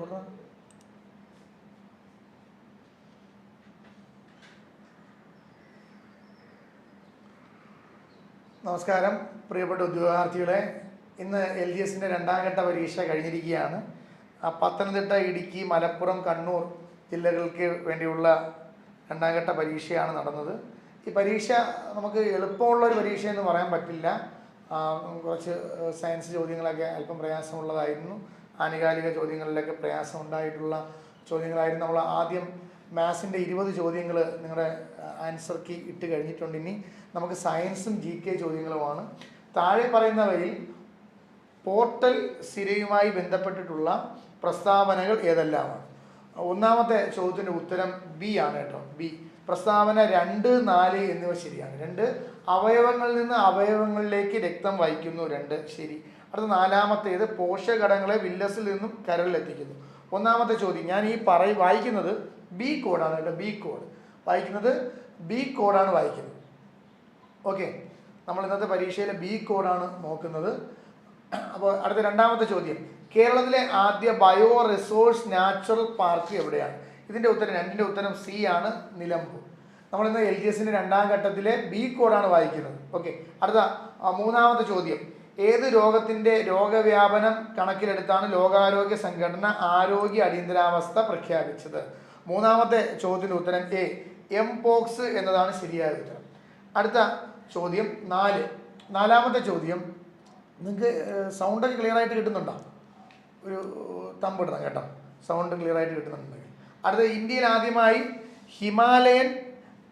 കൊടുക്കണം നമസ്കാരം പ്രിയപ്പെട്ട ഉദ്യോഗാർത്ഥികളെ. ഇന്ന് എൽ ഡി എസിന്റെ രണ്ടാം ഘട്ട പരീക്ഷ കഴിഞ്ഞിരിക്കുകയാണ്. പത്തനംതിട്ട ഇടുക്കി മലപ്പുറം കണ്ണൂർ ജില്ലകൾക്ക് വേണ്ടിയുള്ള രണ്ടാം ഘട്ട പരീക്ഷയാണ് നടന്നത്. ഈ പരീക്ഷ നമുക്ക് എളുപ്പമുള്ള ഒരു പരീക്ഷ എന്ന് പറയാൻ പറ്റില്ല. കുറച്ച് സയൻസ് ചോദ്യങ്ങളൊക്കെ അല്പം പ്രയാസമുള്ളതായിരുന്നു. ആനുകാലിക ചോദ്യങ്ങളിലൊക്കെ പ്രയാസം ഉണ്ടായിട്ടുള്ള ചോദ്യങ്ങളായിരുന്നു. നമ്മൾ ആദ്യം മാത്സിന്റെ ഇരുപത് ചോദ്യങ്ങൾ നിങ്ങളുടെ ആൻസർ കീ ഇട്ട് കഴിഞ്ഞിട്ടുണ്ട്. ഇനി നമുക്ക് സയൻസും ജി കെ ചോദ്യങ്ങളുമാണ്. താഴെ പറയുന്നവയിൽ പോർട്ടൽ സിരയുമായി ബന്ധപ്പെട്ടിട്ടുള്ള പ്രസ്താവനകൾ ഏതെല്ലാമാണ്? ഒന്നാമത്തെ ചോദ്യത്തിന്റെ ഉത്തരം ബി ആണ് കേട്ടോ. ബി പ്രസ്താവന രണ്ട് നാല് എന്നിവ ശരിയാണ്. രണ്ട് അവയവങ്ങളിൽ നിന്ന് അവയവങ്ങളിലേക്ക് രക്തം വഹിക്കുന്നു. രണ്ട് ശരി. അടുത്ത നാലാമത്തേത് പോഷകഘടകങ്ങളെ വില്ലസിൽ നിന്നും കരളിലെത്തിക്കുന്നു. ഒന്നാമത്തെ ചോദ്യം ഞാൻ ഈ പറ വായിക്കുന്നത് ബി കോഡാണ് കേട്ടോ ബി കോഡ് വായിക്കുന്നത് ബി കോഡാണ് വായിക്കുന്നത്. ഓക്കെ നമ്മൾ ഇന്നത്തെ പരീക്ഷയിലെ ബി കോഡാണ് നോക്കുന്നത്. അപ്പോൾ അടുത്ത രണ്ടാമത്തെ ചോദ്യം കേരളത്തിലെ ആദ്യ ബയോ റിസോഴ്സ് നാച്ചുറൽ പാർക്ക് എവിടെയാണ്? ഇതിന്റെ ഉത്തരം രണ്ടിന്റെ ഉത്തരം സി ആണ് നിലമ്പൂർ. നമ്മളിന്ന് എൽ ജി എസിന്റെ രണ്ടാം ഘട്ടത്തിലെ ബി കോഡാണ് വായിക്കുന്നത്. ഓക്കെ അടുത്ത മൂന്നാമത്തെ ചോദ്യം ഏത് രോഗത്തിന്റെ രോഗവ്യാപനം കണക്കിലെടുത്താണ് ലോകാരോഗ്യ സംഘടന ആരോഗ്യ അടിയന്തരാവസ്ഥ പ്രഖ്യാപിച്ചത്? മൂന്നാമത്തെ ചോദ്യത്തിന് ഉത്തരം എ. എം പോക്സ് എന്നതാണ് ശരിയായ ഉത്തരം. അടുത്ത ചോദ്യം നാല്. നാലാമത്തെ ചോദ്യം നിങ്ങൾക്ക് സൗണ്ടൊക്കെ ക്ലിയർ ആയിട്ട് കിട്ടുന്നുണ്ടോ? ഒരു തമ്പിടണം കേട്ടോ. സൗണ്ട് ക്ലിയർ ആയിട്ട് കിട്ടുന്നുണ്ടെങ്കിൽ. അടുത്ത ഇന്ത്യയിൽ ആദ്യമായി ഹിമാലയൻ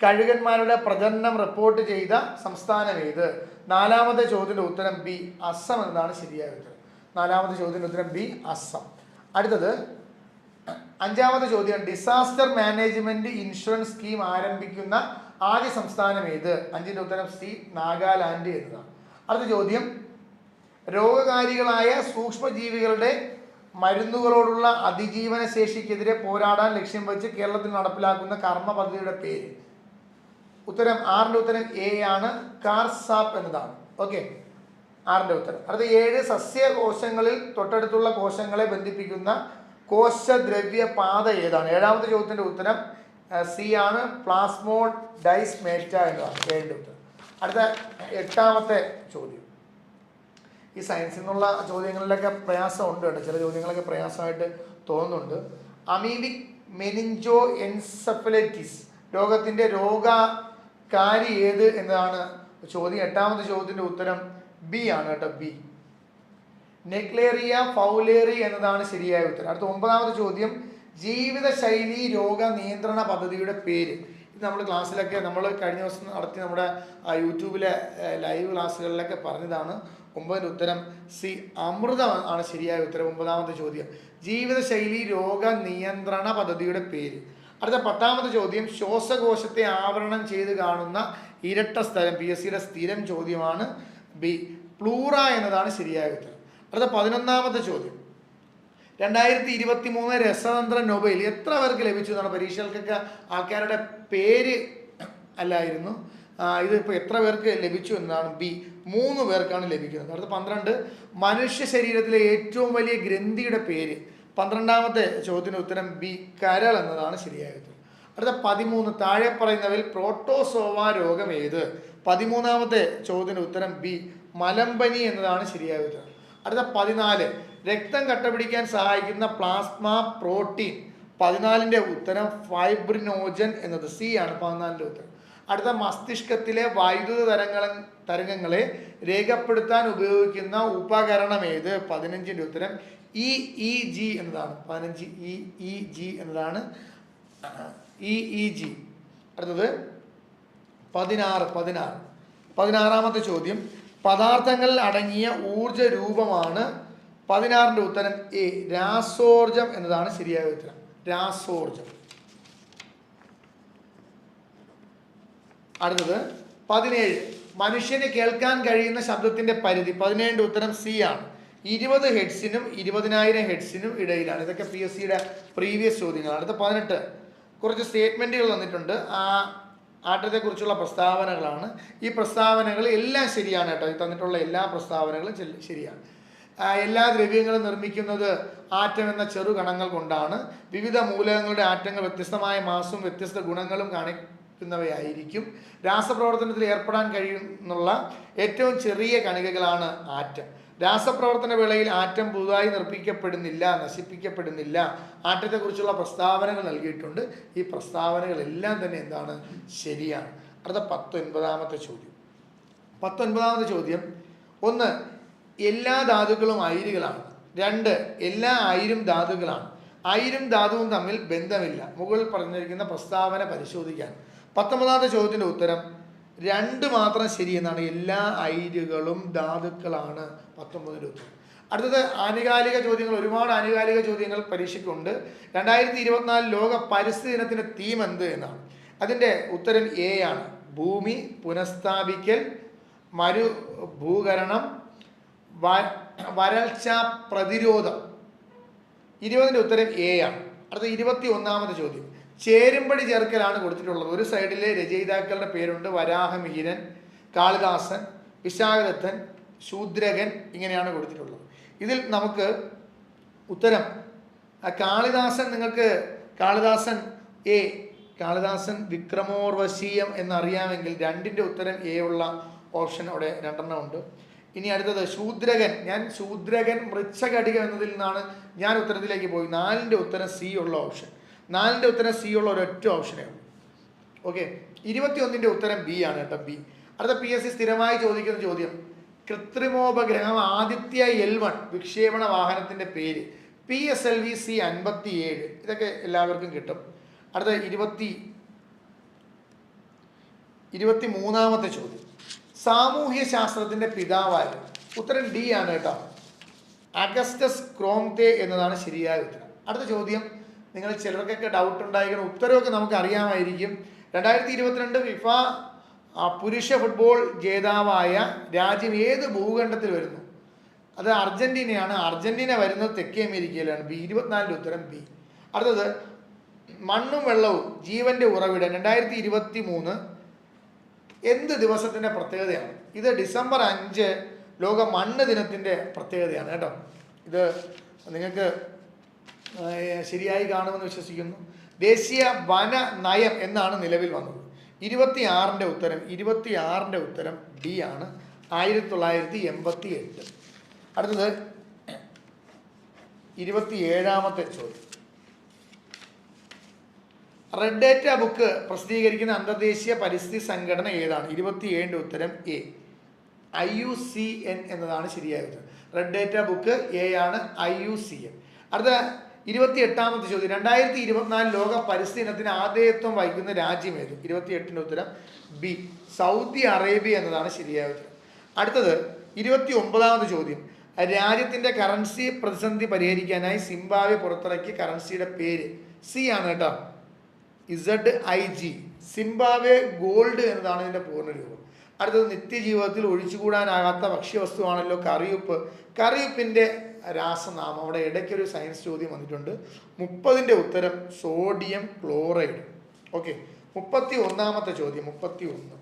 കഴുകന്മാരുടെ പ്രജനനം റിപ്പോർട്ട് ചെയ്ത സംസ്ഥാനം ഏത്? നാലാമത്തെ ചോദ്യത്തിന്റെ ഉത്തരം ബി അസം എന്നതാണ് ശരിയായ ഉത്തരം. നാലാമത്തെ ചോദ്യത്തിന്റെ ഉത്തരം ബി അസം. അടുത്തത് അഞ്ചാമത്തെ ചോദ്യം ഡിസാസ്റ്റർ മാനേജ്മെന്റ് ഇൻഷുറൻസ് സ്കീം ആരംഭിക്കുന്ന ആദ്യ സംസ്ഥാനം ഏത്? അഞ്ചിന്റെ ഉത്തരം സി നാഗാലാൻഡ് എന്നതാണ്. അടുത്ത ചോദ്യം രോഗകാരികളായ സൂക്ഷ്മജീവികളുടെ മരുന്നുകളോടുള്ള അതിജീവന ശേഷിക്കെതിരെ പോരാടാൻ ലക്ഷ്യം വെച്ച് കേരളത്തിൽ നടപ്പിലാക്കുന്ന കർമ്മ പദ്ധതിയുടെ പേര്. ഉത്തരം ആറിന്റെ ഉത്തരം എ ആണ്. കാർസാപ്പ് എന്നതാണ്. ഓക്കെ ആറിന്റെ ഉത്തരം. അടുത്ത ഏഴ് സസ്യകോശങ്ങളിൽ തൊട്ടടുത്തുള്ള കോശങ്ങളെ ബന്ധിപ്പിക്കുന്ന കോശദ്രവ്യ പാത ഏതാണ്? ഏഴാമത്തെ ചോദ്യത്തിന്റെ ഉത്തരം സി ആണ്. പ്ലാസ്മോ ഡൈസ്മേറ്റ എന്നതാണ്. ഏഴിന്റെ ഉത്തരം. അടുത്ത എട്ടാമത്തെ ചോദ്യം. ഈ സയൻസിൽ നിന്നുള്ള ചോദ്യങ്ങളിലൊക്കെ പ്രയാസമുണ്ട് കേട്ടോ. ചില ചോദ്യങ്ങളൊക്കെ പ്രയാസമായിട്ട് തോന്നുന്നുണ്ട്. അമീബിക് മെനിഞ്ചോ എൻസെഫലൈറ്റിസ് രോഗത്തിന്റെ രോഗകാരി ഏത് എന്നതാണ് ചോദ്യം എട്ടാമത്തെ ചോദ്യത്തിന്റെ ഉത്തരം ബി ആണ് കേട്ടോ ബി. നെക്ലേറിയ ഫൗലേറി എന്നതാണ് ശരിയായ ഉത്തരം. അടുത്ത ഒമ്പതാമത്തെ ചോദ്യം ജീവിതശൈലി രോഗ നിയന്ത്രണ പദ്ധതിയുടെ പേര്. ഇത് നമ്മൾ ക്ലാസ്സിലൊക്കെ നമ്മൾ കഴിഞ്ഞ ദിവസം നടത്തി നമ്മുടെ യൂട്യൂബിലെ ലൈവ് ക്ലാസ്സുകളിലൊക്കെ പറഞ്ഞതാണ്. ഒമ്പതിന്റെ ഉത്തരം സി. അമൃത ആണ് ശരിയായ ഉത്തരം ഒമ്പതാമത്തെ ചോദ്യം. ജീവിതശൈലി രോഗ നിയന്ത്രണ പദ്ധതിയുടെ പേര്. അടുത്ത പത്താമത്തെ ചോദ്യം ശ്വാസകോശത്തെ ആവരണം ചെയ്ത് കാണുന്ന ഇരട്ട സ്ഥലം പി എസ് സിയുടെ സ്ഥിരം ചോദ്യമാണ് ബി പ്ലൂറ എന്നതാണ് ശരിയായ ഉത്തരം അടുത്ത പതിനൊന്നാമത്തെ ചോദ്യം. രണ്ടായിരത്തി ഇരുപത്തി മൂന്ന് രസതന്ത്ര നൊബൈൽ എത്ര പേർക്ക് ലഭിച്ചു എന്നാണ് പരീക്ഷകൾക്കൊക്കെ ആൾക്കാരുടെ പേര് അല്ലായിരുന്നു. ഇത് ഇപ്പോൾ എത്ര പേർക്ക് ലഭിച്ചു എന്നതാണ് ബി മൂന്ന് പേർക്കാണ് ലഭിക്കുന്നത്. അടുത്ത പന്ത്രണ്ട് മനുഷ്യ ശരീരത്തിലെ ഏറ്റവും വലിയ ഗ്രന്ഥിയുടെ പേര്. പന്ത്രണ്ടാമത്തെ ചോദ്യത്തിന് ഉത്തരം ബി കരൾ എന്നതാണ് ശരിയായ ഉത്തരം അടുത്ത പതിമൂന്ന് താഴെ പറയുന്നവയിൽ പ്രോട്ടോസോവ രോഗം ഏത്? പതിമൂന്നാമത്തെ ചോദ്യത്തിന് ഉത്തരം ബി മലമ്പനി എന്നതാണ് ശരിയായ ഉത്തരം അടുത്ത പതിനാല് രക്തം കട്ടപിടിക്കാൻ സഹായിക്കുന്ന പ്ലാസ്മ പ്രോട്ടീൻ പതിനാലിന്റെ ഉത്തരം ഫൈബ്രിനോജൻ എന്നത് സി ആണ് പതിനാലിന്റെ ഉത്തരം. അടുത്ത മസ്തിഷ്കത്തിലെ വൈദ്യുത തരങ്ങൾ തരംഗങ്ങളെ രേഖപ്പെടുത്താൻ ഉപയോഗിക്കുന്ന ഉപകരണം ഏത്? പതിനഞ്ചിന്റെ ഉത്തരം ഇ ഇ ജി എന്നതാണ്. പതിനഞ്ച് ഇ ഇ ജി എന്നതാണ്. E E G. അടുത്തത് പതിനാറ് പതിനാറ്. പതിനാറാമത്തെ ചോദ്യം. പദാർത്ഥങ്ങളിൽ അടങ്ങിയ ഊർജ രൂപമാണ് പതിനാറിന്റെ ഉത്തരം എ. രാസോർജം എന്നതാണ് ശരിയായ ഉത്തരം. രാസോർജം അടുത്തത് പതിനേഴ്. മനുഷ്യന് കേൾക്കാൻ കഴിയുന്ന ശബ്ദത്തിന്റെ പരിധി. പതിനേഴിന്റെ ഉത്തരം സി ആണ്. ഇരുപത് ഹെഡ്സിനും ഇരുപതിനായിരം ഹെഡ്സിനും ഇടയിലാണ്. ഇതൊക്കെ പി എസ് സിയുടെ പ്രീവിയസ് ചോദ്യങ്ങളാണ്. അടുത്ത പതിനെട്ട്. കുറച്ച് സ്റ്റേറ്റ്മെന്റുകൾ തന്നിട്ടുണ്ട്. ആ ആട്ടത്തെക്കുറിച്ചുള്ള പ്രസ്താവനകളാണ്. ഈ പ്രസ്താവനകൾ എല്ലാം ശരിയാണ് കേട്ടോ. ഈ തന്നിട്ടുള്ള എല്ലാ പ്രസ്താവനകളും ശരിയാണ്. എല്ലാ ദ്രവ്യങ്ങളും നിർമ്മിക്കുന്നത് ആറ്റം എന്ന ചെറു കണങ്ങൾ കൊണ്ടാണ്. വിവിധ മൂലകങ്ങളുടെ ആറ്റങ്ങൾ വ്യത്യസ്തമായ മാസവും വ്യത്യസ്ത ഗുണങ്ങളും കാണിക്കുന്നവയായിരിക്കും. രാസപ്രവർത്തനത്തിൽ ഏർപ്പെടാൻ കഴിയുന്നുള്ള ഏറ്റവും ചെറിയ കണികകളാണ് ആറ്റം. രാസപ്രവർത്തന വേളയിൽ ആറ്റം പുതുതായി നിർമ്മിക്കപ്പെടുന്നില്ല നശിപ്പിക്കപ്പെടുന്നില്ല. ആറ്റത്തെക്കുറിച്ചുള്ള പ്രസ്താവനകൾ നൽകിയിട്ടുണ്ട്. ഈ പ്രസ്താവനകളെല്ലാം തന്നെ എന്താണ്? ശരിയാണ്. അടുത്ത പത്തൊൻപതാമത്തെ ചോദ്യം. പത്തൊൻപതാമത്തെ ചോദ്യം. ഒന്ന് എല്ലാ ധാതുക്കളും അയിരുകളാണ്. രണ്ട് എല്ലാ അയിരും ധാതുക്കളാണ്. അയിരും ധാതുവും തമ്മിൽ ബന്ധമില്ല. മുകളിൽ പറഞ്ഞിരിക്കുന്ന പ്രസ്താവന പരിശോധിക്കാൻ. പത്തൊമ്പതാമത്തെ ചോദ്യത്തിന്റെ ഉത്തരം രണ്ട് മാത്രം ശരിയെന്നാണ് എല്ലാ ഐരുകളും ധാതുക്കളാണ് പത്തൊമ്പതിൽ ഉത്തരം അടുത്തത് ആനുകാലിക ചോദ്യങ്ങൾ. ഒരുപാട് ആനുകാലിക ചോദ്യങ്ങൾ പരീക്ഷയ്ക്കുണ്ട്. രണ്ടായിരത്തി ഇരുപത്തിനാല് ലോക പരിസ്ഥിതി ദിനത്തിന്റെ തീം എന്ത് എന്നാണ്. അതിന്റെ ഉത്തരം എ ആണ്. ഭൂമി പുനഃസ്ഥാപിക്കൽ മരു ഭൂകരണം വരൾച്ച പ്രതിരോധം. ഇരുപതിന്റെ ഉത്തരം എ ആണ്. അടുത്ത ഇരുപത്തി ഒന്നാമത്തെ ചോദ്യം. ചേരുംപടി ചേർക്കലാണ് കൊടുത്തിട്ടുള്ളത്. ഒരു സൈഡിലെ രചയിതാക്കളുടെ പേരുണ്ട്. വരാഹമിഹിരൻ കാളിദാസൻ വിശാഖദത്തൻ ശൂദ്രകൻ ഇങ്ങനെയാണ് കൊടുത്തിട്ടുള്ളത്. ഇതിൽ നമുക്ക് ഉത്തരം കാളിദാസൻ നിങ്ങൾക്ക് കാളിദാസൻ എ കാളിദാസൻ വിക്രമോർവശീയം എന്നറിയാമെങ്കിൽ രണ്ടിന്റെ ഉത്തരം എ ഉള്ള ഓപ്ഷൻ അവിടെ രണ്ടെണ്ണം ഉണ്ട്. ഇനി അടുത്തത് ശൂദ്രകൻ. ഞാൻ ശൂദ്രകൻ മൃച്ഛകടികം എന്നതിൽ നിന്നാണ് ഞാൻ ഉത്തരത്തിലേക്ക് പോയി. നാലിന്റെ ഉത്തരം സി ഉള്ള ഓപ്ഷൻ. നാലിന്റെ ഉത്തരം സി ഉള്ള ഒരൊറ്റ ഓപ്ഷനേ ഉള്ളൂ. ഓക്കെ ഇരുപത്തിയൊന്നിന്റെ ഉത്തരം ബി ആണ് കേട്ടോ ബി അടുത്ത പി എസ് സി സ്ഥിരമായി ചോദിക്കുന്ന ചോദ്യം. കൃത്രിമോപഗ്രഹം ആദിത്യ എൽ വൺ വിക്ഷേപണ വാഹനത്തിന്റെ പേര്. P S L V C അൻപത്തി ഏഴ് ഇതൊക്കെ എല്ലാവർക്കും കിട്ടും. അടുത്ത ഇരുപത്തി ഇരുപത്തി മൂന്നാമത്തെ ചോദ്യം. സാമൂഹ്യ ശാസ്ത്രത്തിന്റെ പിതാവായ ഉത്തരം ഡി ആണ് കേട്ടോ. അഗസ്റ്റസ് ക്രോംതെ എന്നതാണ് ശരിയായ ഉത്തരം. അടുത്ത ചോദ്യം. നിങ്ങൾ ചിലർക്കൊക്കെ ഡൗട്ട് ഉണ്ടായിരിക്കണം. ഉത്തരവൊക്കെ നമുക്ക് അറിയാമായിരിക്കും രണ്ടായിരത്തി ഇരുപത്തിരണ്ട് ഫിഫ പുരുഷ ഫുട്ബോൾ ജേതാവായ രാജ്യം ഏത് ഭൂഖണ്ഡത്തിൽ വരുന്നു? അത് അർജന്റീനയാണ്. അർജന്റീന വരുന്നത് തെക്കേ അമേരിക്കയിലാണ്. ബി ഇരുപത്തിനാലിന്റെ ഉത്തരം ബി. അടുത്തത് മണ്ണും വെള്ളവും ജീവന്റെ ഉറവിടം രണ്ടായിരത്തി ഇരുപത്തി മൂന്ന് എന്ത് ദിവസത്തിന്റെ പ്രത്യേകതയാണ്? ഇത് ഡിസംബർ അഞ്ച് ലോക മണ്ണ് ദിനത്തിന്റെ പ്രത്യേകതയാണ് കേട്ടോ. ഇത് നിങ്ങൾക്ക് ശരിയായി കാണുമെന്ന് വിശ്വസിക്കുന്നു. ദേശീയ വന നയം എന്നാണ് നിലവിൽ വന്നത്. ഇരുപത്തി ആറിന്റെ ഉത്തരം ഇരുപത്തി ആറിന്റെ ഉത്തരം ഡി ആണ്. ആയിരത്തി തൊള്ളായിരത്തി എൺപത്തി എട്ട് അടുത്തത് ഇരുപത്തി ഏഴാമത്തെ ചോദ്യം. റെഡ് ഡേറ്റ ബുക്ക് പ്രസിദ്ധീകരിക്കുന്ന അന്തർദേശീയ പരിസ്ഥിതി സംഘടന ഏതാണ്? ഇരുപത്തിയേഴിന്റെ ഉത്തരം A I U C N എന്നതാണ് ശരിയായ ഉത്തരം. റെഡ് ഡേറ്റ ബുക്ക് എ ആണ് ഐ യു സി എൻ അടുത്ത ഇരുപത്തി എട്ടാമത്തെ ചോദ്യം. രണ്ടായിരത്തി ഇരുപത്തിനാല് ലോക പരിസ്ഥിതി ദിനത്തിന് വഹിക്കുന്ന രാജ്യം ഏത്? ഇരുപത്തി എട്ടിന്റെ ഉത്തരം ബി. സൗദി അറേബ്യ എന്നതാണ് ശരിയായ ഉത്തരം. അടുത്തത് ഇരുപത്തി ഒമ്പതാമത് ചോദ്യം. രാജ്യത്തിന്റെ കറൻസി പ്രതിസന്ധി പരിഹരിക്കാനായി സിംബാബ്വെ പുറത്തിറക്കിയ കറൻസിയുടെ പേര് സി ആണ് കേട്ടോ. Z I G Zimbabwe gold എന്നതാണ് ഇതിന്റെ പൂർണരൂപം. അടുത്തത് നിത്യജീവിതത്തിൽ ഒഴിച്ചുകൂടാനാകാത്ത ഭക്ഷ്യവസ്തുവാണല്ലോ കറിയുപ്പ്. കറിയുപ്പിന്റെ രാസനാമം. അവിടെ ഇടയ്ക്കൊരു സയൻസ് ചോദ്യം വന്നിട്ടുണ്ട്. മുപ്പതിന്റെ ഉത്തരം സോഡിയം ക്ലോറൈഡ് ഓക്കെ മുപ്പത്തി ഒന്നാമത്തെ ചോദ്യം മുപ്പത്തി ഒന്ന്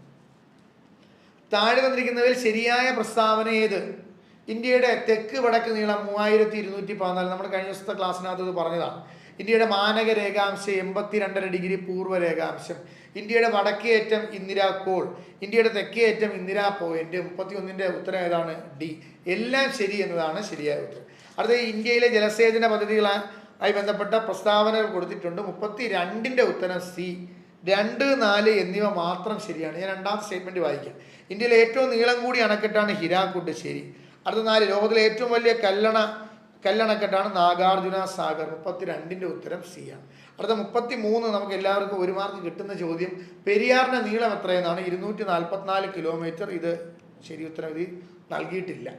താഴെ തന്നിരിക്കുന്നതിൽ ശരിയായ പ്രസ്താവന ഏത്? ഇന്ത്യയുടെ തെക്ക് വടക്ക് നീളം മൂവായിരത്തി ഇരുന്നൂറ്റി പതിനാല്. നമ്മൾ കഴിഞ്ഞ ദിവസത്തെ ക്ലാസ്സിനകത്ത് ഇത് പറഞ്ഞതാണ്. ഇന്ത്യയുടെ മാനക രേഖാംശം എൺപത്തിരണ്ടര ഡിഗ്രി പൂർവ രേഖാംശം. ഇന്ത്യയുടെ വടക്കേറ്റം ഇന്ദിരാ കോൾ. ഇന്ത്യയുടെ തെക്കേറ്റം ഇന്ദിരാ പോയിന്റ്. മുപ്പത്തി ഒന്നിന്റെ ഉത്തരം ഏതാണ്? ഡി. എല്ലാം ശരി എന്നതാണ് ശരിയായ ഉത്തരം. അടുത്ത ഇന്ത്യയിലെ ജലസേചന പദ്ധതികളായി ബന്ധപ്പെട്ട പ്രസ്താവനകൾ കൊടുത്തിട്ടുണ്ട്. മുപ്പത്തി രണ്ടിന്റെ ഉത്തരം സി. രണ്ട് നാല് എന്നിവ മാത്രം ശരിയാണ്. ഞാൻ രണ്ടാമത്തെ സ്റ്റേറ്റ്മെന്റ് വായിക്കാം. ഇന്ത്യയിലെ ഏറ്റവും നീളം കൂടിയ അണക്കെട്ടാണ് ഹിരാക്കുട്ട് ശരി. അടുത്ത നാല്. ലോകത്തിലെ ഏറ്റവും വലിയ കല്ലണ കല്ലണക്കെട്ടാണ് നാഗാർജുന സാഗർ മുപ്പത്തി രണ്ടിന്റെ ഉത്തരം സി ആണ്. അടുത്ത മുപ്പത്തി മൂന്ന് നമുക്ക് എല്ലാവർക്കും ഒരു മാർക്ക് കിട്ടുന്ന ചോദ്യം പെരിയാറിന്റെ നീളം എത്രയെന്നാണ്? ഇരുന്നൂറ്റി നാൽപ്പത്തിനാല് കിലോമീറ്റർ ഇത് ശരി ഉത്തരം ഇത് നൽകിയിട്ടില്ല.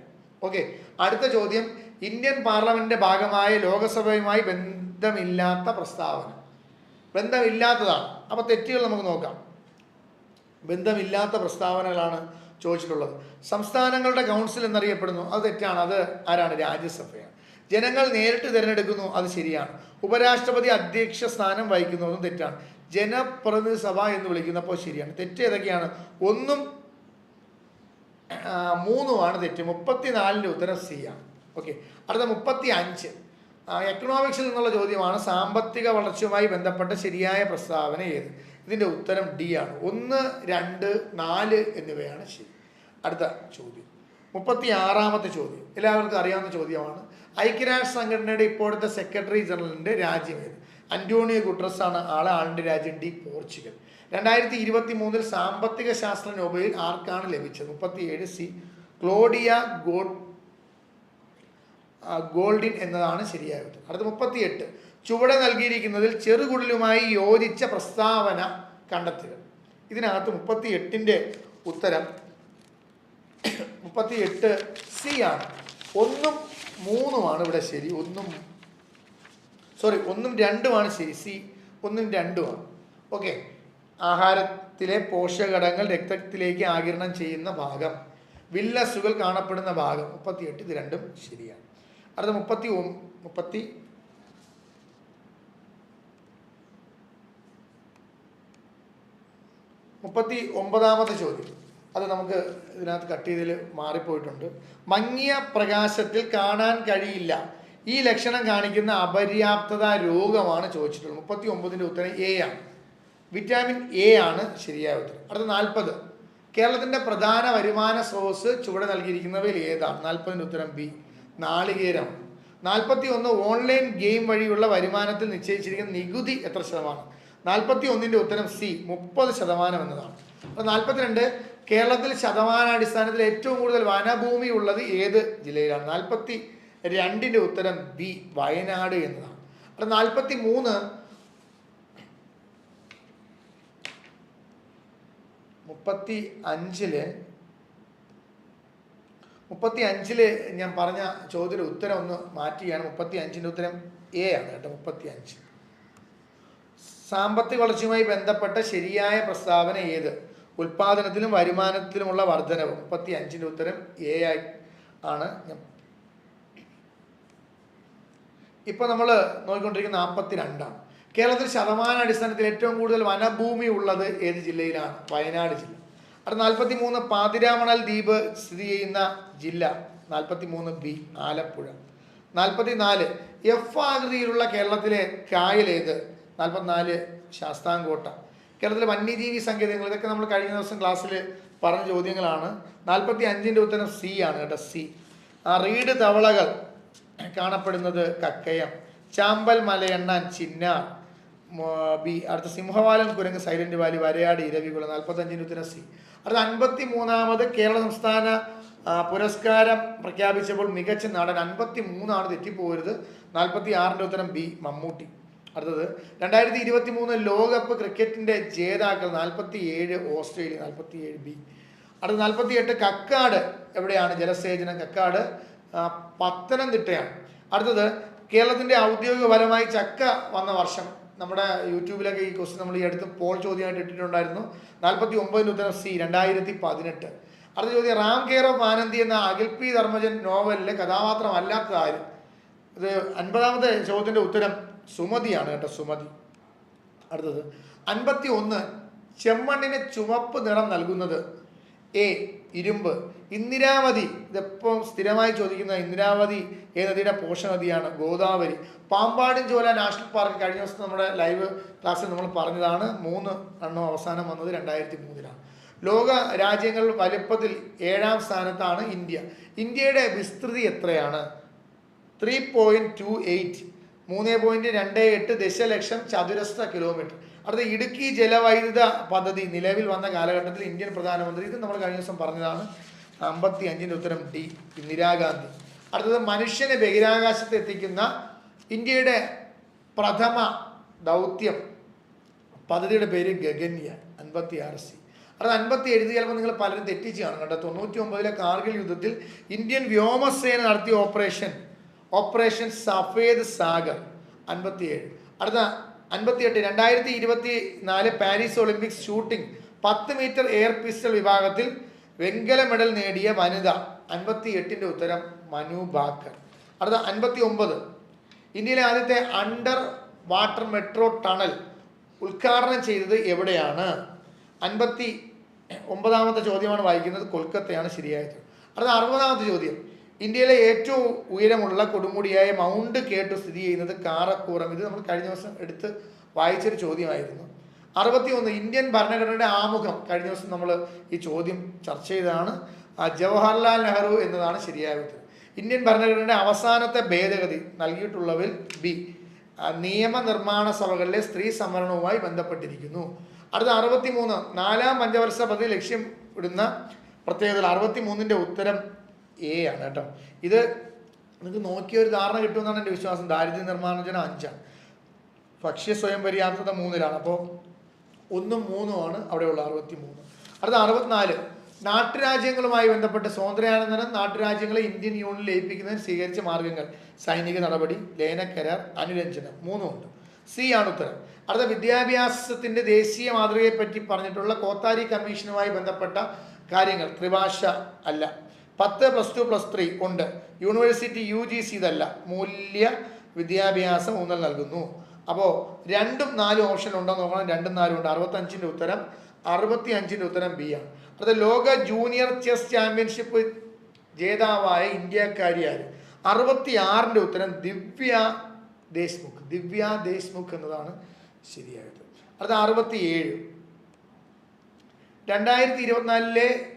ഓക്കെ അടുത്ത ചോദ്യം ഇന്ത്യൻ പാർലമെന്റിന്റെ ഭാഗമായ ലോകസഭയുമായി ബന്ധമില്ലാത്ത പ്രസ്താവന. ബന്ധമില്ലാത്തതാണ്. അപ്പോൾ തെറ്റുകൾ നമുക്ക് നോക്കാം. ബന്ധമില്ലാത്ത പ്രസ്താവനകളാണ് ചോദിച്ചിട്ടുള്ളത്. സംസ്ഥാനങ്ങളുടെ കൗൺസിൽ എന്നറിയപ്പെടുന്നു. അത് തെറ്റാണ്. അത് ആരാണ്? രാജ്യസഭയാണ്. ജനങ്ങൾ നേരിട്ട് തിരഞ്ഞെടുക്കുന്നു അത് ശരിയാണ്. ഉപരാഷ്ട്രപതി അധ്യക്ഷ സ്ഥാനം വഹിക്കുന്നതും തെറ്റാണ്. ജനപ്രതിനിധി സഭ എന്ന് വിളിക്കുന്നപ്പോൾ ശരിയാണ്. തെറ്റ് ഏതൊക്കെയാണ്? ഒന്നും മൂന്നുമാണ് തെറ്റ്. മുപ്പത്തിനാലിന്റെ ഉത്തരം സി ആണ്. ഓക്കെ. അടുത്ത മുപ്പത്തി അഞ്ച് എക്കണോമിക്സിൽ നിന്നുള്ള ചോദ്യമാണ് സാമ്പത്തിക വളർച്ചയുമായി ബന്ധപ്പെട്ട ശരിയായ പ്രസ്താവന ഏത്? ഇതിന്റെ ഉത്തരം ഡി ആണ്. ഒന്ന് രണ്ട് നാല് എന്നിവയാണ് ശരി. അടുത്ത ചോദ്യം. മുപ്പത്തി ആറാമത്തെ ചോദ്യം. എല്ലാവർക്കും അറിയാവുന്ന ചോദ്യമാണ്. ഐക്യരാഷ്ട്ര സംഘടനയുടെ ഇപ്പോഴത്തെ സെക്രട്ടറി ജനറലിന്റെ രാജ്യം ഏത് അന്റോണിയോ ഗുട്രസ് ആണ് ആളെ ആളിന്റെ രാജ്യം ഡി പോർച്ചുഗൽ. രണ്ടായിരത്തി ഇരുപത്തി മൂന്നിൽ സാമ്പത്തിക ശാസ്ത്ര നോബലിൽ ആർക്കാണ് ലഭിച്ചത്? മുപ്പത്തിയേഴ് സി ക്ലോഡിയ ഗോഡ് ഗോൾഡിൻ എന്നതാണ് ശരിയായത്. അടുത്ത മുപ്പത്തിയെട്ട്. ചുവടെ നൽകിയിരിക്കുന്നതിൽ ചെറുകുടലുമായി യോജിച്ച പ്രസ്താവന കണ്ടെത്തുക. ഇതിനകത്ത് മുപ്പത്തി എട്ടിന്റെ ഉത്തരം മുപ്പത്തി എട്ട് സി ആണ്. ഒന്നും മൂന്നുമാണ് ഇവിടെ ശരി. ഒന്നും സോറി ഒന്നും രണ്ടുമാണ് ശരി. സി ഒന്നും രണ്ടുമാണ്. ഓക്കെ ആഹാരത്തിലെ പോഷകഘടകങ്ങൾ രക്തത്തിലേക്ക് ആകിരണം ചെയ്യുന്ന ഭാഗം. വില്ലസുകൾ കാണപ്പെടുന്ന ഭാഗം. മുപ്പത്തിയെട്ട് ഇത് രണ്ടും ശരിയാണ്. അടുത്ത മുപ്പത്തി മുപ്പത്തി മുപ്പത്തി ഒമ്പതാമത്തെ ചോദ്യം. അത് നമുക്ക് ഇതിനകത്ത് കട്ട് ചെയ്തതിൽ മാറിപ്പോയിട്ടുണ്ട്. മങ്ങിയ പ്രകാശത്തിൽ കാണാൻ കഴിയില്ല. ഈ ലക്ഷണം കാണിക്കുന്ന അപര്യാപ്തത രോഗമാണ് ചോദിച്ചിട്ടുള്ളത്. മുപ്പത്തി ഒമ്പതിന്റെ ഉത്തരം എ ആണ്. വിറ്റാമിൻ എ ആണ് ശരിയായ ഉത്തരം. അടുത്ത നാൽപ്പത്. കേരളത്തിന്റെ പ്രധാന വരുമാന സ്രോതസ് ചുവടെ നൽകിയിരിക്കുന്നവയിൽ ഏതാണ്? നാൽപ്പതിന്റെ ഉത്തരം ബി നാളികേരം. നാൽപ്പത്തി ഒന്ന് ഓൺലൈൻ ഗെയിം വഴിയുള്ള വരുമാനത്തിൽ നിശ്ചയിച്ചിരിക്കുന്ന നികുതി എത്ര ശതമാനം? നാൽപ്പത്തി ഒന്നിന്റെ ഉത്തരം സി മുപ്പത് ശതമാനം എന്നതാണ്. അപ്പോൾ നാൽപ്പത്തിരണ്ട്. കേരളത്തിൽ ശതമാനാടിസ്ഥാനത്തിൽ ഏറ്റവും കൂടുതൽ വനഭൂമി ഉള്ളത് ഏത് ജില്ലയിലാണ്? നാൽപ്പത്തി രണ്ടിന്റെ ഉത്തരം ബി വയനാട് എന്നതാണ്. അവിടെ നാൽപ്പത്തി മൂന്ന് മുപ്പത്തി അഞ്ചിൽ മുപ്പത്തി അഞ്ചിൽ ഞാൻ പറഞ്ഞ ചോദ്യത്തിന്റെ ഉത്തരം ഒന്ന് മാറ്റുകയാണ്. മുപ്പത്തി അഞ്ചിന്റെ ഉത്തരം എ ആണ് കേട്ടോ മുപ്പത്തി അഞ്ച് സാമ്പത്തിക വളർച്ചയുമായി ബന്ധപ്പെട്ട ശരിയായ പ്രസ്താവന ഏത്? ഉൽപാദനത്തിലും വരുമാനത്തിലുമുള്ള വർധനവ്. മുപ്പത്തി അഞ്ചിന്റെ ഉത്തരം എ ആയി ആണ്. ഇപ്പം നമ്മൾ നോക്കിക്കൊണ്ടിരിക്കുന്ന നാൽപ്പത്തി രണ്ടാണ് കേരളത്തിൽ ശതമാന അടിസ്ഥാനത്തിൽ ഏറ്റവും കൂടുതൽ വനഭൂമി ഉള്ളത് ഏത് ജില്ലയിലാണ്? വയനാട് ജില്ല. അടുത്ത നാൽപ്പത്തി മൂന്ന് പാതിരാമണൽ ദ്വീപ് സ്ഥിതി ചെയ്യുന്ന ജില്ല നാൽപ്പത്തി മൂന്ന് ബി ആലപ്പുഴ. നാൽപ്പത്തി നാല് എഫ് ആകൃതിയിലുള്ള കേരളത്തിലെ കായൽ ഏത്? നാൽപ്പത്തിനാല് ശാസ്താംകോട്ട. കേരളത്തിലെ വന്യജീവി സങ്കേതങ്ങൾ ഇതൊക്കെ നമ്മൾ കഴിഞ്ഞ ദിവസം ക്ലാസ്സിൽ പറഞ്ഞ ചോദ്യങ്ങളാണ്. നാൽപ്പത്തി അഞ്ചിന്റെ ഉത്തരം സി ആണ് കേട്ടോ സി. റീഡ് തവളകൾ കാണപ്പെടുന്നത് കക്കയം ചാമ്പൽ മലയെണ്ണാൻ ചിന്ന ബി. അടുത്ത സിംഹവാലൻ കുരങ്ങ് സൈലന്റ് വാലി വരയാട് ഇരവികുളം നാൽപ്പത്തഞ്ചിന് ഉത്തരം സി. അടുത്ത അൻപത്തി മൂന്നാമത് കേരള സംസ്ഥാന പുരസ്കാരം പ്രഖ്യാപിച്ചപ്പോൾ മികച്ച നടൻ അൻപത്തി മൂന്നാണ് തെറ്റിപ്പോരുത്. നാൽപ്പത്തി ആറിന്റെ ഉത്തരം ബി മമ്മൂട്ടി. അടുത്തത്. രണ്ടായിരത്തി ഇരുപത്തി മൂന്ന് ലോകകപ്പ് ക്രിക്കറ്റിന്റെ ജേതാക്കൾ നാൽപ്പത്തി ഏഴ് ഓസ്ട്രേലിയ നാൽപ്പത്തി ഏഴ് ബി. അടുത്ത നാൽപ്പത്തി എട്ട് കക്കാട് എവിടെയാണ്? ജലസേചനം കക്കാട് പത്തനംതിട്ടയാണ്. അടുത്തത് കേരളത്തിന്റെ ഔദ്യോഗിക ഫലമായി ചക്ക വന്ന വർഷം. നമ്മുടെ യൂട്യൂബിലൊക്കെ ഈ ക്വസ്റ്റ്യൻ നമ്മൾ ഈ അടുത്ത് പോൾ ചോദ്യമായിട്ട് ഇട്ടിട്ടുണ്ടായിരുന്നു. നാൽപ്പത്തി ഒമ്പതിന് ഉത്തരം സി രണ്ടായിരത്തി പതിനെട്ട് അടുത്ത ചോദ്യം റാം കെയർ ആനന്ദി എന്ന അഖിൽ പി ധർമ്മജൻ നോവലിലെ കഥാപാത്രമല്ലാത്തതായിരുന്നു ഇത് അൻപതാമത്തെ ചോദ്യത്തിന്റെ ഉത്തരം സുമതിയാണ് കേട്ടോ സുമതി. അടുത്തത്. അൻപത്തി ഒന്ന് ചെമ്മണ്ണിന് ചുമപ്പ് നിറം നൽകുന്നത്. എ ഇരുമ്പ്. ഇന്ദിരാവതി ഇതിപ്പോൾ സ്ഥിരമായി ചോദിക്കുന്ന ഇന്ദിരാവതി ഏ നദിയുടെ പോഷക നദിയാണ് ഗോദാവരി. പാമ്പാടും ചോല നാഷണൽ പാർക്ക് കഴിഞ്ഞ ദിവസം നമ്മുടെ ലൈവ് ക്ലാസ്സിൽ നമ്മൾ പറഞ്ഞതാണ്. മൂന്ന് എണ്ണം അവസാനം വന്നത് രണ്ടായിരത്തി മൂന്നിലാണ് ലോക രാജ്യങ്ങൾ വലുപ്പത്തിൽ ഏഴാം സ്ഥാനത്താണ് ഇന്ത്യ. ഇന്ത്യയുടെ വിസ്തൃതി എത്രയാണ്? ത്രീ പോയിന്റ് ടു എയ്റ്റ് മൂന്ന് പോയിന്റ് രണ്ട് എട്ട് ദശലക്ഷം ചതുരശ്ര കിലോമീറ്റർ അടുത്ത ഇടുക്കി ജലവൈദ്യുത പദ്ധതി നിലവിൽ വന്ന കാലഘട്ടത്തിൽ ഇന്ത്യൻ പ്രധാനമന്ത്രി ഇത് നമ്മൾ കഴിഞ്ഞ ദിവസം പറഞ്ഞതാണ് അമ്പത്തി അഞ്ചിന്റെ ഉത്തരം ഡി ഇന്ദിരാഗാന്ധി. അടുത്തത് മനുഷ്യനെ ബഹിരാകാശത്ത് എത്തിക്കുന്ന ഇന്ത്യയുടെ പ്രഥമ ദൗത്യം പദ്ധതിയുടെ പേര് ഗഗന്യ അൻപത്തി ആറ് സി. അത് അൻപത്തി എഴുതി ചിലപ്പോൾ നിങ്ങൾ പലരും തെറ്റിച്ച് കാണും കേട്ടോ. തൊണ്ണൂറ്റി ഒമ്പതിലെ കാർഗിൽ യുദ്ധത്തിൽ ഇന്ത്യൻ വ്യോമസേന നടത്തിയ ഓപ്പറേഷൻ ഓപ്പറേഷൻ സഫേദ് സാഗർ അൻപത്തിയേഴ്. അടുത്ത അൻപത്തിയെട്ട് രണ്ടായിരത്തി ഇരുപത്തി നാല് പാരീസ് ഒളിമ്പിക്സ് ഷൂട്ടിംഗ് പത്ത് മീറ്റർ എയർ പിസ്റ്റൾ വിഭാഗത്തിൽ വെങ്കല മെഡൽ നേടിയ വനിത അൻപത്തി എട്ടിന്റെ ഉത്തരം മനു ബാക്കർ അടുത്ത അൻപത്തി ഒമ്പത് ഇന്ത്യയിലെ ആദ്യത്തെ അണ്ടർ വാട്ടർ മെട്രോ ടണൽ ഉദ്ഘാടനം ചെയ്തത് എവിടെയാണ്? അൻപത്തി ഒമ്പതാമത്തെ ചോദ്യമാണ് വായിക്കുന്നത് കൊൽക്കത്തയാണ് ശരിയായത്. അടുത്ത അറുപതാമത്തെ ചോദ്യം ഇന്ത്യയിലെ ഏറ്റവും ഉയരമുള്ള കൊടുമുടിയായ മൗണ്ട് കേട്ടു സ്ഥിതി ചെയ്യുന്നത് കാറക്കൂറം ഇത് നമ്മൾ കഴിഞ്ഞ ദിവസം എടുത്ത് വായിച്ചൊരു ചോദ്യമായിരുന്നു. അറുപത്തി ഒന്ന് ഇന്ത്യൻ ഭരണഘടനയുടെ ആമുഖം കഴിഞ്ഞ ദിവസം നമ്മൾ ഈ ചോദ്യം ചർച്ച ചെയ്തതാണ്. ജവഹർലാൽ നെഹ്റു എന്നതാണ് ശരിയായ ഉത്തരം. ഇന്ത്യൻ ഭരണഘടനയുടെ അവസാനത്തെ ഭേദഗതി നൽകിയിട്ടുള്ളവരിൽ ബി. നിയമനിർമ്മാണ സഭകളിലെ സ്ത്രീ സംവരണവുമായി ബന്ധപ്പെട്ടിരിക്കുന്നു. അടുത്ത അറുപത്തി മൂന്ന് നാലാം പഞ്ചവർഷ പദ്ധതി ലക്ഷ്യം ഇടുന്ന പ്രത്യേകത അറുപത്തി മൂന്നിന്റെ ഉത്തരം എ ആണ് കേട്ടോ. ഇത് നിങ്ങൾക്ക് നോക്കിയ ഒരു ധാരണ കിട്ടുമെന്നാണ് എന്റെ വിശ്വാസം. ദാരിദ്ര്യ നിർമ്മാർജനം അഞ്ചാണ്. ഭക്ഷ്യ സ്വയം പര്യാപ്തത മൂന്നിലാണ്. അപ്പോൾ ഒന്നും മൂന്നും ആണ് അവിടെയുള്ള അറുപത്തി മൂന്ന് അടുത്ത അറുപത്തിനാല്. നാട്ടുരാജ്യങ്ങളുമായി ബന്ധപ്പെട്ട് സ്വാതന്ത്ര്യാനന്തരം നാട്ടുരാജ്യങ്ങളെ ഇന്ത്യൻ യൂണിയൻ ലയിപ്പിക്കുന്നതിന് സ്വീകരിച്ച മാർഗങ്ങൾ. സൈനിക നടപടി ലയനക്കരാർ അനുരഞ്ജനം. മൂന്നുമുണ്ട് സി ആണ് ഉത്തരം. അടുത്ത വിദ്യാഭ്യാസത്തിന്റെ ദേശീയ മാതൃകയെപ്പറ്റി പറഞ്ഞിട്ടുള്ള കോത്താരി കമ്മീഷനുമായി ബന്ധപ്പെട്ട കാര്യങ്ങൾ. ത്രിഭാഷ അല്ല. പത്ത് പ്ലസ് ടു പ്ലസ് ത്രീ ഉണ്ട്. യൂണിവേഴ്സിറ്റി യു ജി സി ഇതല്ല. മൂല്യ വിദ്യാഭ്യാസം ഊന്നൽ നൽകുന്നു. അപ്പോൾ രണ്ടും നാലും ഓപ്ഷൻ ഉണ്ടോ നോക്കണം. രണ്ടും നാലും ഉണ്ട്. അറുപത്തഞ്ചിന്റെ ഉത്തരം അറുപത്തി അഞ്ചിന്റെ ഉത്തരം ബി ആണ്. അടുത്ത ലോക ജൂനിയർ ചെസ് ചാമ്പ്യൻഷിപ്പ് ജേതാവായ ഇന്ത്യക്കാരിയാര് അറുപത്തി ആറിന്റെ ഉത്തരം ദിവ്യ ദേശ്മുഖ്. ദിവ്യ ദേശ്മുഖ് എന്നതാണ് ശരിയായത്. അടുത്ത അറുപത്തി ഏഴ് രണ്ടായിരത്തി ഇരുപത്തിനാലിലെ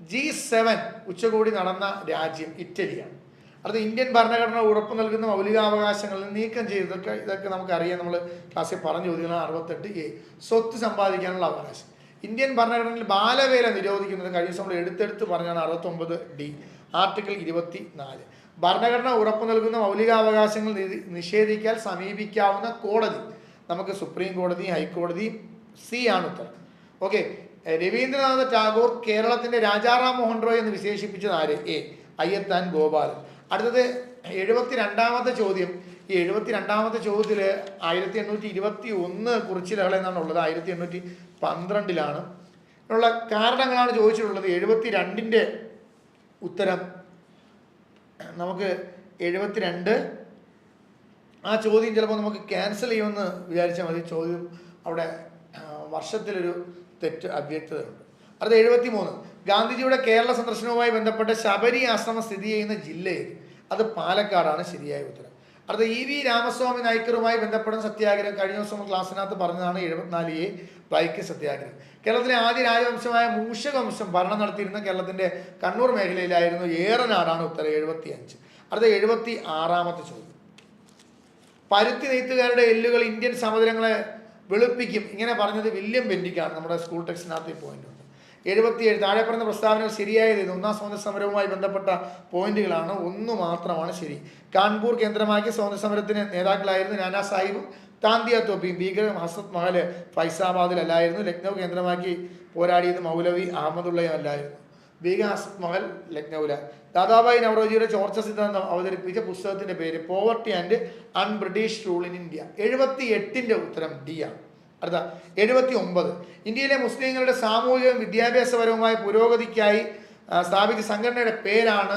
ജി സെവൻ ഉച്ചകോടി നടന്ന രാജ്യം ഇറ്റലിയാണ്. അടുത്ത ഇന്ത്യൻ ഭരണഘടന ഉറപ്പ് നൽകുന്ന മൗലികാവകാശങ്ങളിൽ നീക്കം ചെയ്ത് ഇതൊക്കെ നമുക്കറിയാം. നമ്മൾ ക്ലാസ്സിൽ പറഞ്ഞു ചോദിക്കുന്ന അറുപത്തെട്ട് എ. സ്വത്ത് സമ്പാദിക്കാനുള്ള അവകാശം. ഇന്ത്യൻ ഭരണഘടനയിൽ ബാലവേല നിരോധിക്കുന്നത് കഴിഞ്ഞ നമ്മൾ എടുത്തെടുത്ത് പറഞ്ഞാണ് അറുപത്തൊമ്പത് ഡി ആർട്ടിക്കിൾ ഇരുപത്തി നാല് ഭരണഘടന ഉറപ്പ് നൽകുന്ന മൗലികാവകാശങ്ങൾ നിഷേധിക്കാൻ സമീപിക്കാവുന്ന കോടതി നമുക്ക് സുപ്രീം കോടതി ഹൈക്കോടതി സി ആണ് ഉത്തരം. ഓക്കെ രവീന്ദ്രനാഥ ടാഗോർ കേരളത്തിന്റെ രാജാറാം മോഹൻ റോയ് എന്ന് വിശേഷിപ്പിച്ചത് ആര്? എ അയ്യത്താൻ ഗോപാലൻ. അടുത്തത് എഴുപത്തി രണ്ടാമത്തെ ചോദ്യം. ഈ എഴുപത്തി രണ്ടാമത്തെ ചോദ്യത്തിൽ ആയിരത്തി എണ്ണൂറ്റി ഇരുപത്തി ഒന്ന് കുറിച്ചിലകൾ ഉള്ളത്. ആയിരത്തി എണ്ണൂറ്റി പന്ത്രണ്ടിലാണ് ഉള്ള കാരണങ്ങളാണ് ചോദിച്ചിട്ടുള്ളത്. എഴുപത്തി രണ്ടിന്റെ ഉത്തരം. നമുക്ക് എഴുപത്തിരണ്ട്. ആ ചോദ്യം ചിലപ്പോൾ നമുക്ക് ക്യാൻസൽ ചെയ്യുമെന്ന് വിചാരിച്ചാൽ മതി. ചോദ്യം അവിടെ വർഷത്തിലൊരു തെറ്റ് അവ്യക്തതയുണ്ട്. അടുത്ത എഴുപത്തി മൂന്ന് ഗാന്ധിജിയുടെ കേരള സന്ദർശനവുമായി ബന്ധപ്പെട്ട ശബരി ആശ്രമം സ്ഥിതി ചെയ്യുന്ന ജില്ലയിൽ അത് പാലക്കാടാണ് ശരിയായ ഉത്തരം. അടുത്ത ഇ വി രാമസ്വാമി നായ്ക്കറുമായി ബന്ധപ്പെടുന്ന സത്യാഗ്രഹം കഴിഞ്ഞ ദിവസം ക്ലാസ്സിനകത്ത് പറഞ്ഞതാണ് എഴുപത്തിനാല് എ വൈക്കം സത്യാഗ്രഹം. കേരളത്തിലെ ആദ്യ രാജവംശമായ മൂഷകവംശം ഭരണം നടത്തിയിരുന്ന കേരളത്തിന്റെ കണ്ണൂർ മേഖലയിലായിരുന്നു ഏറനാടാണ് ഉത്തരം എഴുപത്തി അഞ്ച് അടുത്ത എഴുപത്തി ആറാമത്തെ ചോദ്യം. പരുത്തി നെയ്ത്തുകാരുടെ എല്ലുകൾ ഇന്ത്യൻ സമുദ്രങ്ങളെ വെളുപ്പിക്കും. ഇങ്ങനെ പറഞ്ഞത് വില്യം ബെൻഡിക്കാണ് നമ്മുടെ സ്കൂൾ ടെക്സ്റ്റിനകത്ത് പോയിന്റ് ഉണ്ട്. എഴുപത്തിയേഴ് താഴെ പറഞ്ഞ പ്രസ്താവനകൾ ശരിയായത് ഒന്നാം സ്വാതന്ത്ര്യ സമരവുമായി ബന്ധപ്പെട്ട പോയിന്റുകളാണ് ഒന്ന് മാത്രമാണ് ശരി. കാൺപൂർ കേന്ദ്രമാക്കി സ്വാതന്ത്ര്യ സമരത്തിന് നേതാക്കളായിരുന്നു നാനാ സാഹിബും താന്തിയ തോപ്പിയും ഭീകര ഹസത്ത് മഹൽ ഫൈസാബാദിലല്ലായിരുന്നു ലക്നൗ കേന്ദ്രമാക്കി പോരാടിയത് മൗലവി അഹമ്മദുള്ളയും അല്ലായിരുന്നു. ബീഗം ഹസത്ത് മഹൽ ലക്നൌല. ദാദാബായി നവറോജിയുടെ ചോർച്ച സിദ്ധാന്തം അവതരിപ്പിച്ച പുസ്തകത്തിന്റെ പേര് poverty and unbritish rule in India എഴുപത്തി എട്ടിന്റെ ഉത്തരം ഡി ആണ്. അടുത്ത എഴുപത്തി ഒമ്പത് ഇന്ത്യയിലെ മുസ്ലിങ്ങളുടെ സാമൂഹികവും വിദ്യാഭ്യാസപരവുമായ പുരോഗതിക്കായി സ്ഥാപിച്ച സംഘടനയുടെ പേരാണ്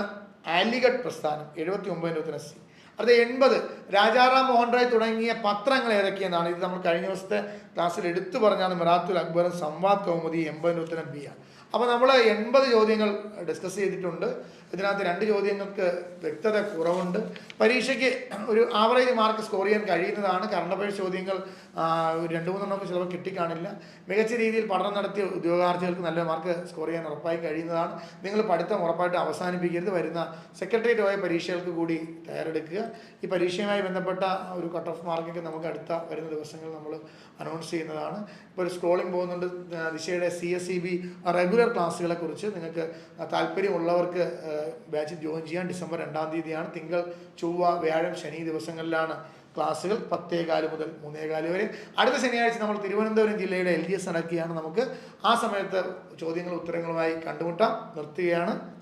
അലിഗഡ് പ്രസ്ഥാനം. എഴുപത്തി ഒമ്പതിന്റെ ഉത്തരം സി അടുത്ത എൺപത്. രാജാറാം മോഹൻ റോയ് തുടങ്ങിയ പത്രങ്ങൾ ഏതൊക്കെയെന്നാണ്? ഇത് നമ്മൾ കഴിഞ്ഞ ദിവസത്തെ ക്ലാസ്സിൽ എടുത്തു പറഞ്ഞാണ് മിറാത്തുൽ അക്ബറും സംവാദ് കൗമുദി എൺപതിന്റെ ഉത്തരം ബി ആണ്. അപ്പോൾ നമ്മൾ എൺപത് ചോദ്യങ്ങൾ ഡിസ്കസ് ചെയ്തിട്ടുണ്ട്. ഇതിനകത്ത് രണ്ട് ചോദ്യങ്ങൾക്ക് വ്യക്തത കുറവുണ്ട്. പരീക്ഷയ്ക്ക് ഒരു ആവറേജ് മാർക്ക് സ്കോർ ചെയ്യാൻ കഴിയുന്നതാണ്. കറണ്ട് അഫയേഴ്സ് ചോദ്യങ്ങൾ രണ്ട് മൂന്നെണ്ണമൊക്കെ ചിലപ്പോൾ കിട്ടിക്കാണില്ല. മികച്ച രീതിയിൽ പഠനം നടത്തിയ ഉദ്യോഗാർത്ഥികൾക്ക് നല്ല മാർക്ക് സ്കോർ ചെയ്യാൻ ഉറപ്പായി കഴിയുന്നതാണ്. നിങ്ങൾ പഠിത്തം ഉറപ്പായിട്ട് അവസാനിപ്പിക്കരുത്. വരുന്ന സെക്രട്ടേറിയറ്റ് പോയ പരീക്ഷകൾക്ക് കൂടി തയ്യാറെടുക്കുക. ഈ പരീക്ഷയുമായി ബന്ധപ്പെട്ട ഒരു കട്ട് ഓഫ് മാർക്കൊക്കെ നമുക്ക് അടുത്ത വരുന്ന ദിവസങ്ങളിൽ നമ്മൾ അനൗൺസ് ചെയ്യുന്നതാണ്. ഇപ്പോൾ ഒരു സ്ക്രോളിംഗ് പോകുന്നുണ്ട്. ദിശയുടെ C S C B regular ക്ലാസ്സുകളെക്കുറിച്ച് നിങ്ങൾക്ക് താല്പര്യമുള്ളവർക്ക് ബാച്ചിൽ ജോയിൻ ചെയ്യാൻ ഡിസംബർ രണ്ടാം തീയതിയാണ്. തിങ്കൾ ചൊവ്വ വ്യാഴം ശനി ദിവസങ്ങളിലാണ് ക്ലാസ്സുകൾ. പത്തേകാൽ മുതൽ മൂന്നേകാൽ വരെ. അടുത്ത ശനിയാഴ്ച നമ്മൾ തിരുവനന്തപുരം ജില്ലയുടെ എൽ ഡി എസ് നടക്കുകയാണ്. നമുക്ക് ആ സമയത്ത് ചോദ്യങ്ങളും ഉത്തരങ്ങളുമായി കണ്ടുമുട്ടാം. നിർത്തുകയാണ്